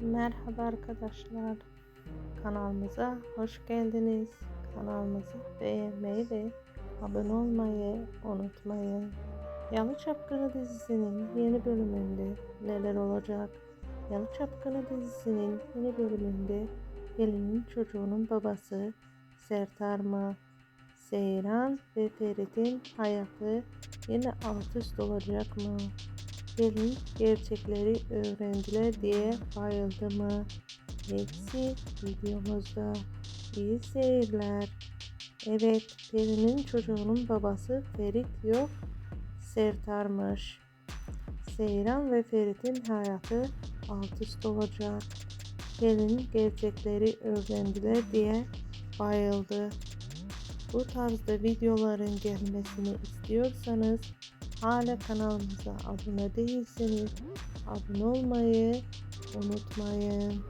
Merhaba arkadaşlar. Kanalımıza hoş geldiniz. Kanalımızı beğenmeyi ve abone olmayı unutmayın. Yalı Çapkını dizisinin yeni bölümünde neler olacak? Yalı Çapkını dizisinin yeni bölümünde gelinin çocuğunun babası Sertar mı? Seyran ve Ferit'in hayatı yine alt üst olacak mı? Gelin gerçekleri öğrendiler diye bayıldı mı? Hepsi videomuzda. İyi seyirler. Evet, Peri'nin çocuğunun babası Ferit yok, Sertar'mış. Seyran ve Ferit'in hayatı alt üst olacak. Gelin gerçekleri öğrendiler diye bayıldı. Bu tarzda videoların gelmesini istiyorsanız hala kanalımıza abone değilseniz abone olmayı unutmayın.